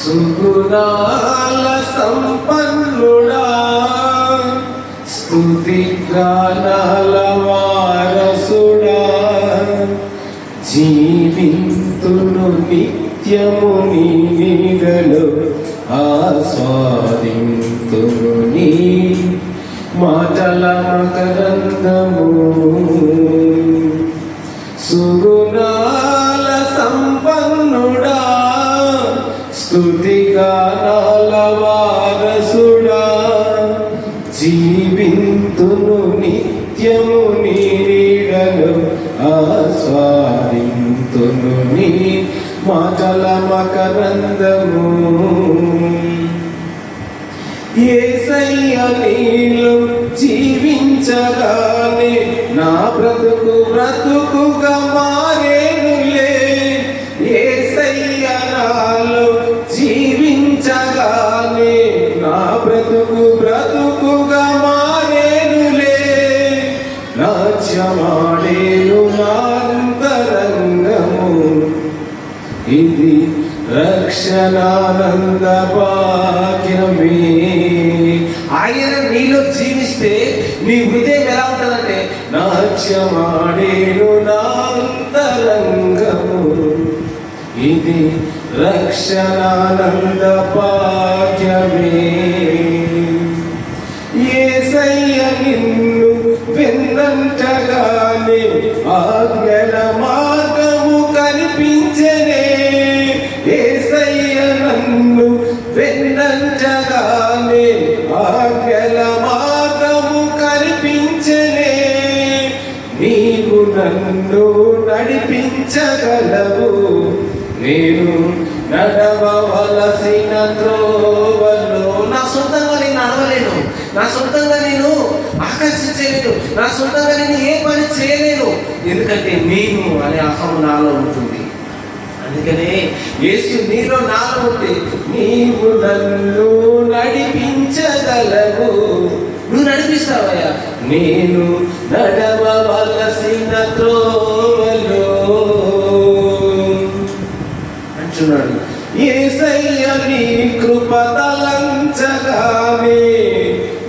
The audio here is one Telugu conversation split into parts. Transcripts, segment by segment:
సుగుణాల సంపన్నుడా స్థుతి గానాల వారసుడా జీవింతును నిత్యము నీ నీడలో ఆస్వాదింతును నీ మాటల మకరందము సుగుణాల స్తుతిగానాల వారసుడా జీవింతును నిత్యము నీడను ఆస్వాదింతును నీ మాటల మకరందము. ఏసయ్య నీళ్ళు జీవించగానే నా బ్రతుకు బ్రతుకుగా మారే రక్షణానంద భాగ్యమే ఆయన నీలో జీవిస్తే నీ హృదయం ఎలా ఉంటుందంటే నాట్యమాడేను నాంతరంగము ఇది రక్షణానంద భాగ్యమే సయ్య నిన్ను వెన్నంటగానే ఆత్మ నడిపించగలవు నేను నడవలసిన త్రోవలో నా సొంతంగా నేను నడవలేను. నా సొంతంగా నేను ఆకర్షించలేను. నా సొంతంగా నేను ఏ పని చేయలేను. ఎందుకంటే నేను అనే అహం నాలో ఉంటుంది. అందుకనే యేసు నీలో నాలో ఉంటే నీవు నన్ను నడిపించగలవు. నువ్వు నడిపిస్తావయ్యా. నేను నడవలసిన త్రో కృప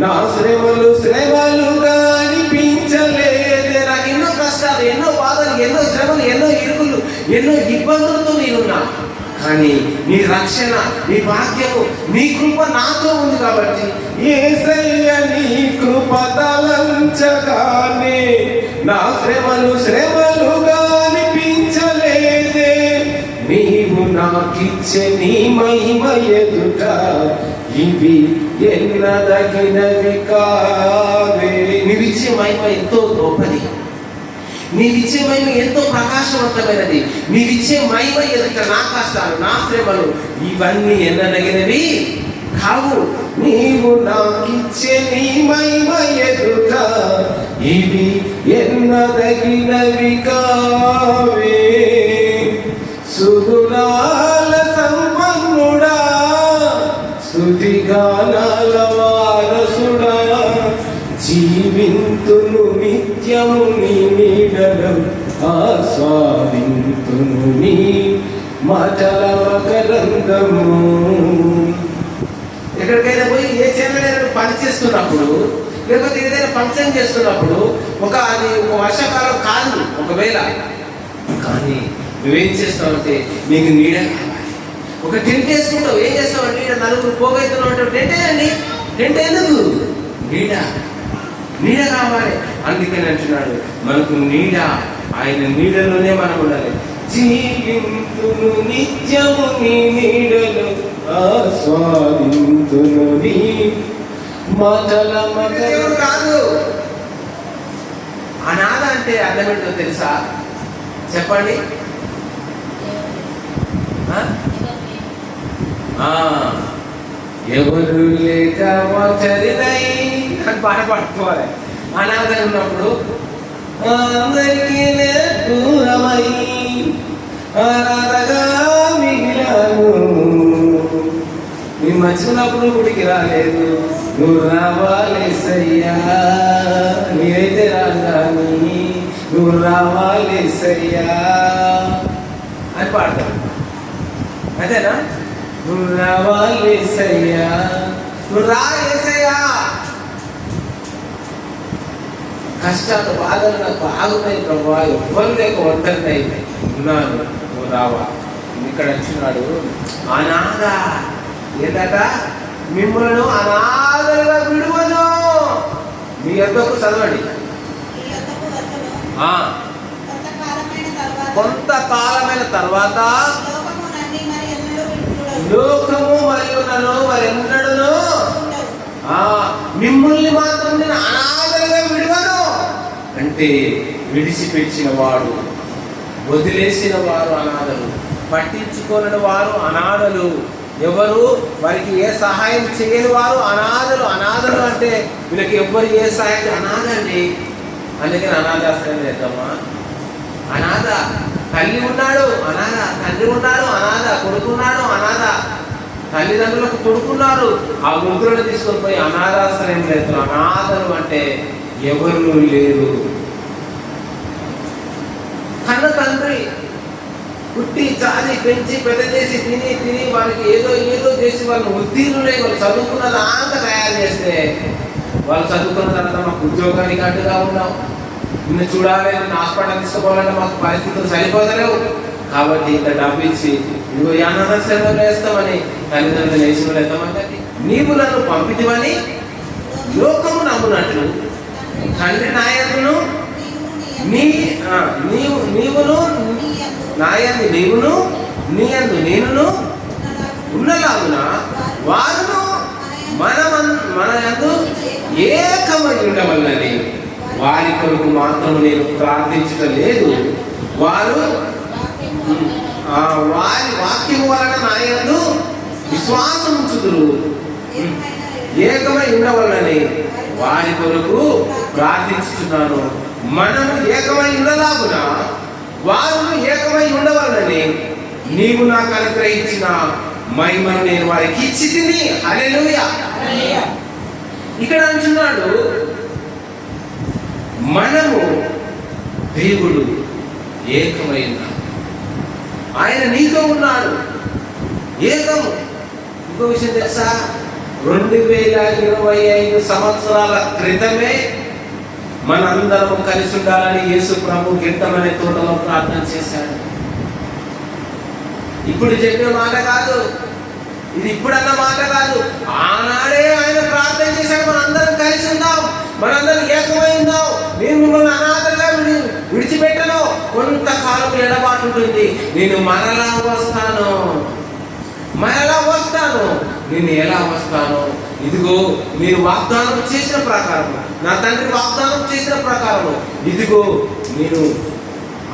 నా శ్రమలు శ్రమలుగా అనిపించలేదే నాకు ఎన్నో కష్టాలు ఎన్నో బాధలు ఎన్నో శ్రమలు ఎన్నో ఇరుకులు ఎన్నో ఇబ్బందులతో నేనున్నా. కానీ నీ రక్షణ నీ భాగ్యము నీ కృప నాతో ఉంది కాబట్టి ఏసయ్య నీ కృప తలంచగానే. నా శ్రమలు శ్రమలుగా నాకిచ్చే నీ మహిమ ఎదుట ఇవి ఎన్నదగినవి కావే నీవిచ్చే మహిమ ఎంతో గొప్పది నీవిచ్చే మహిమ ఎంతో ప్రకాశవంతమైనది నీవిచ్చే మహిమ ఎదుట నా కష్టాలు నా శ్రమలు ఇవన్నీ ఎన్నదగినవి కావు. నీవు నాకిచ్చే నీ మహిమ ఎదుట ఇవి ఎన్నదగినవి కావే నీడలం ఆస్వాదింతును నీ మాటల మకరందము ఎక్కడికైనా పోయి ఏ చేయాలని పని చేస్తున్నప్పుడు లేకపోతే ఏదైనా ఫంక్షన్ చేస్తున్నప్పుడు ఒక అది ఒక వర్షాకాలం కాదు ఒకవేళ. కానీ నువ్వేం చేస్తావంటే నీకు నీడ కావాలి. ఒక టెంట్ వేసుకుంటావు ఏం చేస్తావు? నీడ నలుగురు పోగైతున్నావు అంటే టెంట్ వేయండి టెంట్ ఎందుకు? నీడ. నీడ కావాలి. అందుకని అంటున్నాడు మనకు నీడ ఆయన నీడలోనే మనం ఉండాలి. జీవింతును నిత్యము నీ నీడలు ఆస్వాదింతును నీ మాటల దేవుడు కాదు. అనాథ అంటే అర్థం ఏంటో తెలుసా? చెప్పండి. ఆ? ఎవరు లేక చరిదై అని పాట పాడుకోవాలి. అనాథ ఉన్నప్పుడు అందరికీ దూరమై అనాథగా మిగిలాను. నీ మర్చినప్పుడు గుడికి రాలేదు. నువ్వు రావాలి సయ్యా నీవైతే రాజాని నువ్వు రావాలి సయ్యా. అని పాడతారు అదేనా నువ్వు రావాలి సయ్యా నువ్వు రా ఏసయ్యా కష్టాలు బాధలు నాకు బాగున్నాయి ప్రభా. ఎవ్వరు లేక ఒంటరిని అయింది ఉన్నాను నువ్వు రావా. ఇక్కడ వచ్చినాడు అనాథ ఏంటట? మిమ్మల్ని అనాథలుగా విడువను. మీ చదవండి. యొక్కకు. ఆ, కొంతకాలమైన తరువాత. లోకము మరియు నన్ను మరెన్నడను మిమ్మల్ని మాత్రం నేను అనాథలుగా విడువను. అంటే విడిచిపెట్టిన వాడు వదిలేసిన వారు అనాథలు పట్టించుకోని వారు అనాథలు. ఎవరు? వారికి ఏ సహాయం చేయని వారు అనాథలు. అనాథలు అంటే వీళ్ళకి ఎవ్వరు ఏ సహాయం అనాథ అండి అందుకని అనాథాశ్రయం చేద్దామా? అనాథ తల్లి ఉన్నాడు అనాథ తండ్రి ఉన్నాడు అనాథ కొడుకున్నాడు అనాథ. తల్లిదండ్రులకు కొడుకున్నారు ఆ ముగ్గురుని తీసుకొని పోయి అనాథాశ్రయం లేదు అనాథలు అంటే ఎవరు లేరు కన్న తండ్రి పుట్టి చాలి పెంచి పెద్ద చేసి తిని తిని వాళ్ళకి ఏదో ఏదో చేసి వాళ్ళని ఉత్తీర్ణులే వాళ్ళు చదువుకున్న దాకా తయారు చేస్తే వాళ్ళు చదువుకున్న తర్వాత మాకు ఉద్యోగానికి అడ్డుగా ఉన్నాం. నిన్ను చూడాలి నన్ను హాస్పిటల్ తీసుకోవాలంటే మాకు పరిస్థితులు సరిపోతలేవు. కాబట్టి ఇంత డబ్బు ఇచ్చి ఇదిగో ఈ సేవలు వేస్తామని తల్లిదండ్రులు వేసిన ఎంతమంది నీవు నన్ను పంపితివని లోకము నమ్మునట్లు. తండ్రి నాయకును నీ నీవు నీవును నాయందు నీవును నీ అందు నేనును ఉన్నలాగున వారును మన మన యందు ఏకమై ఉండవల్లని. వారి కొరకు మాత్రం నేను ప్రార్థించడం లేదు వారు వారి వాక్యం వలన నాయందు విశ్వాసం చుదురు ఏకమై ఉండవల్లని. వారి కొరకు ప్రార్థించుతున్నాను మనము ఏకమై ఉండలాగునా? వారు ఏకమై ఉండవాలని నీవు నాకు అనుగ్రహించిన మహిమను నేను వారికి ఇచ్చి తిని హల్లెలూయా. ఇక్కడ అంటున్నాడు మనము దేవుడు ఏకమై ఉన్నాడు ఆయన నీతో ఉన్నాడు. ఏకము ఇంకో విషయం తెలుసా? రెండు వేల ఇరవై ఐదు సంవత్సరాల క్రితమే మనందరం కలిసి ఉండాలని యేసు ప్రభు గిట్టమనే తోటలో ప్రార్థన చేశాడు. ఇప్పుడు చెప్పే మాట కాదు. ఇది ఇప్పుడన్న మాట కాదు. ఆనాడే ఆయన ప్రార్థన చేశాడు. మనందరం కలిసి ఉందాం. మనందరం ఏకమై ఉందాం. నేను మిమ్మల్ని అనాథలుగా విడి విడిచిపెట్టను. కొంతకాలం ఎడబాటు ఉంటుంది. నేను మరలా వస్తాను. మరలా వస్తాను. నేను ఎలా వస్తాను? ఇదిగో మీరు వాగ్దానం చేసిన ప్రకారం నా తండ్రి వాగ్దానం చేసిన ప్రకారం ఇదిగో నేను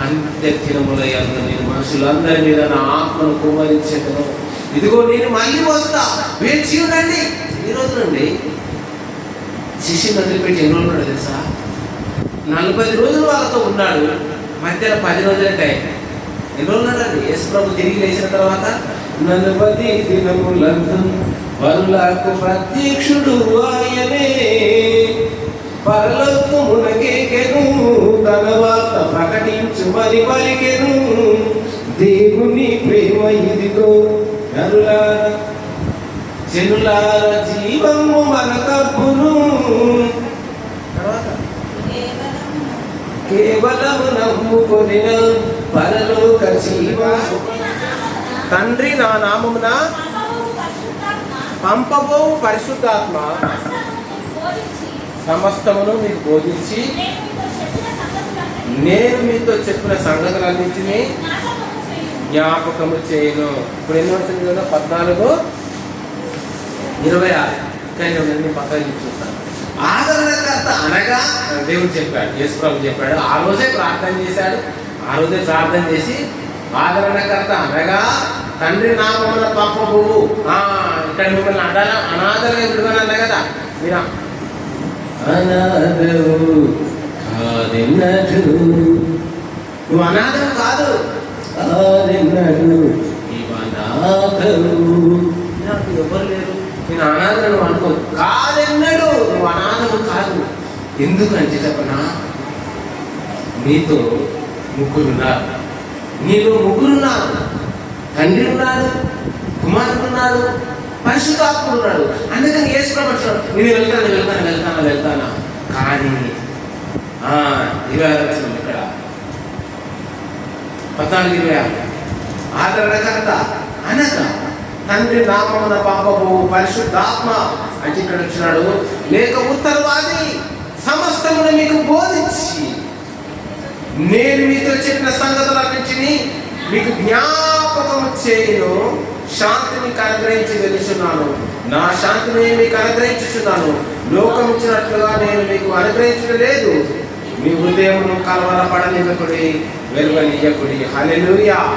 అంత్యదినములయ్యాను నేను మనుషులందరి మీద నా ఆత్మను కుమరించగలను ఇదిగో నేను మళ్ళీ వస్తా. వేచి ఉండండి. ఈ రోజు నుండి శిష్యుని వదిలిపెట్టి ఎన్ని రోజులు ఉన్నాడు తెలుసా? నలభై రోజులు వాళ్ళతో ఉన్నాడు. మధ్యలో పది రోజులే టైం ఎన్ని రోజులు ఉన్నాడండి? యేసు ప్రభు తిరిగి లేచిన తర్వాత నలభై దినములందు వరులకు ప్రత్యక్షుడు ఆయనే. పరలోకమునకేకెను తన వార్త ప్రకటించు మరి పలికెను దేవుని ప్రేమ ఇదిగో నరులార జనులార జీవము మన తప్పును కేవలము నమ్ముకొనిన పరలోక జీవాసు తండ్రి నా నామమున పంపబో పరిశుద్ధాత్మ. సమస్తమును మీకు బోధించి నేను మీతో చెప్పిన సంగతులన్నింటినీ జ్ఞాపకము చేయను. ఇప్పుడు ఎన్ని వచ్చింది పద్నాలుగు ఇరవై ఆరు. కానీ నేను పక్కన చూస్తాను ఆదరణకర్త అనగా దేవుడు చెప్పాడు యేసు ప్రభు చెప్పాడు. ఆ రోజే ప్రార్థన చేశాడు ఆ రోజే ప్రార్థన చేసి ఆదరణకర్త అనగా తండ్రి నామముల పంపబోవు ఆ, ఇక్కడ మిమ్మల్ని అడాల అనాథలుగా విడుదల అన్నా కదా. మీరు? అనాథవు కాదెన్నడు నువ్వు అనాథం కాదు. కాదెన్నడు నాకు ఎవరు లేరు నేను అనాథను అనుకో కాదెన్నడు నువ్వు అనాథము కాదు. ఎందుకంటే చెప్పనా? నీతో ముగ్గురున్నారు. నీలో ముగ్గురున్నారు. తండ్రి ఉన్నారు కుమారుడు ఉన్నారు పరిశుద్ధాత్ముడు ఉన్నాడు అందుకని యేసు ప్రభు నేను వెళ్తాను వెళ్తాను వెళ్తాను వెళ్తాను. కానీ ఆ, ఇరవై ఆరు వచ్చింది ఇక్కడ. పద్నాలుగు ఇరవై ఆరు. ఆదరణకర్త అనగా తండ్రి నామమున పాపము పరిశుద్ధాత్మ. అంటే ఇక్కడ వచ్చినాడు లేక ఉత్తరవాది సమస్తమును మీకు బోధించి నేను మీతో చెప్పిన సంగతులన్నింటినీ మీకు జ్ఞాపకము చేయను శాంతిని మీకు తెలుసున్నాను నా శాంతిని మీకు అనుగ్రహించుచున్నాను. లోకం ఇచ్చినట్లుగా నేను మీకు అనుగ్రహించడం లేదు. మీ హృదయమును కలవరపడనివ్వకుడి వెలువనియకుడి హలెలుయా